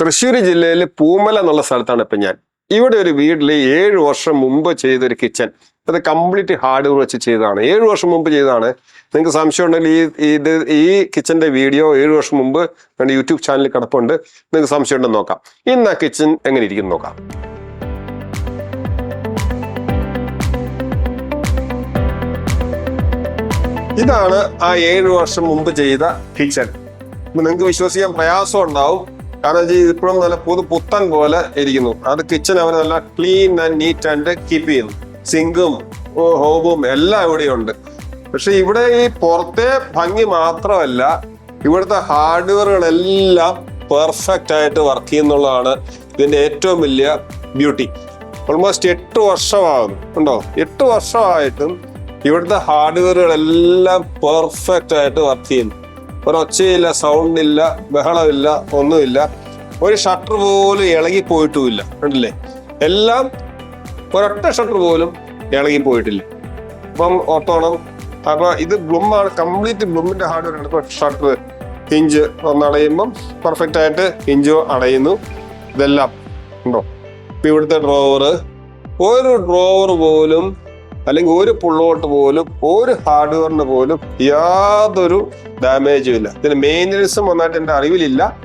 തൃശ്ശൂർ ജില്ലയിൽ പൂമല എന്നുള്ള സ്ഥലത്താണ് ഇപ്പം ഞാൻ. ഇവിടെ ഒരു വീട്ടിൽ ഏഴ് വർഷം മുമ്പ് ചെയ്തൊരു കിച്ചൺ. അത് കംപ്ലീറ്റ് ഹാർഡ്വെയർ വെച്ച് ചെയ്തതാണ്. ഏഴ് വർഷം മുമ്പ് ചെയ്തതാണ്. നിങ്ങൾക്ക് സംശയം ഉണ്ടെങ്കിൽ ഈ ഇത് ഈ കിച്ചന്റെ വീഡിയോ ഏഴ് വർഷം മുമ്പ് ഞങ്ങളുടെ യൂട്യൂബ് ചാനലിൽ കിടപ്പുണ്ട്. നിങ്ങൾക്ക് സംശയം ഉണ്ടെന്ന് നോക്കാം. ഇന്ന് ആ കിച്ചൺ എങ്ങനെ ഇരിക്കുന്നു നോക്കാം. ഇതാണ് ആ ഏഴ് വർഷം മുമ്പ് ചെയ്ത കിച്ചൺ. നിങ്ങൾക്ക് വിശ്വസിക്കാൻ പ്രയാസം ഉണ്ടാവും. കാരണം വെച്ചാൽ ഇപ്പോഴും നല്ല പുതു പുത്തൻ പോലെ ഇരിക്കുന്നു. അത് കിച്ചൺ അവർ നല്ല clean and neat and keep ചെയ്യുന്നു സിങ്കും ഹോബും എല്ലാം ഇവിടെ ഉണ്ട് പക്ഷെ ഇവിടെ ഈ പുറത്തെ ഭംഗി മാത്രമല്ല ഇവിടുത്തെ ഹാർഡ്വെയറുകളെല്ലാം പെർഫെക്റ്റ് ആയിട്ട് വർക്ക് ചെയ്യുന്നുള്ളതാണ് ഇതിന്റെ ഏറ്റവും വലിയ ബ്യൂട്ടി ഓൾമോസ്റ്റ് എട്ട് വർഷമാകുന്നു. ഉണ്ടോ? എട്ട് വർഷമായിട്ടും ഇവിടുത്തെ ഹാർഡ്വെയറുകളെല്ലാം പെർഫെക്റ്റ് ആയിട്ട് വർക്ക് ചെയ്യുന്നു. ഒരൊച്ചയില്ല സൗണ്ടില്ല ബഹളമില്ല ഒന്നുമില്ല. ഒരു ഷട്ടർ പോലും ഇളകി പോയിട്ടുമില്ല. കണ്ടില്ലേ? എല്ലാം ഒരൊറ്റ ഷട്ടർ പോലും ഇളകി പോയിട്ടില്ല. അപ്പം ഓർത്തോണം. അപ്പൊ ഇത് ബ്ലൂമാണ് കംപ്ലീറ്റ് ബ്ലൂമിന്റെ ഹാർഡ്വെയർ ആണ്. ഷട്ടർ ഹിഞ്ച് ഒന്നടയുമ്പം പെർഫെക്റ്റ് ആയിട്ട് ഹിഞ്ച് അടയുന്നു. ഇതെല്ലാം ഉണ്ടോ? ഇപ്പൊ ഇവിടുത്തെ ഡ്രോവർ ഒരു ഡ്രോവർ പോലും അല്ലെങ്കിൽ ഒരു പുള്ളോട്ട് പോലും ഒരു ഹാർഡ്വെയറിന് പോലും യാതൊരു ഡാമേജും ഇല്ല. ഇതിന് മെയിന്റനൻസും ഒന്നായിട്ട് എന്റെ അറിവിലില്ല.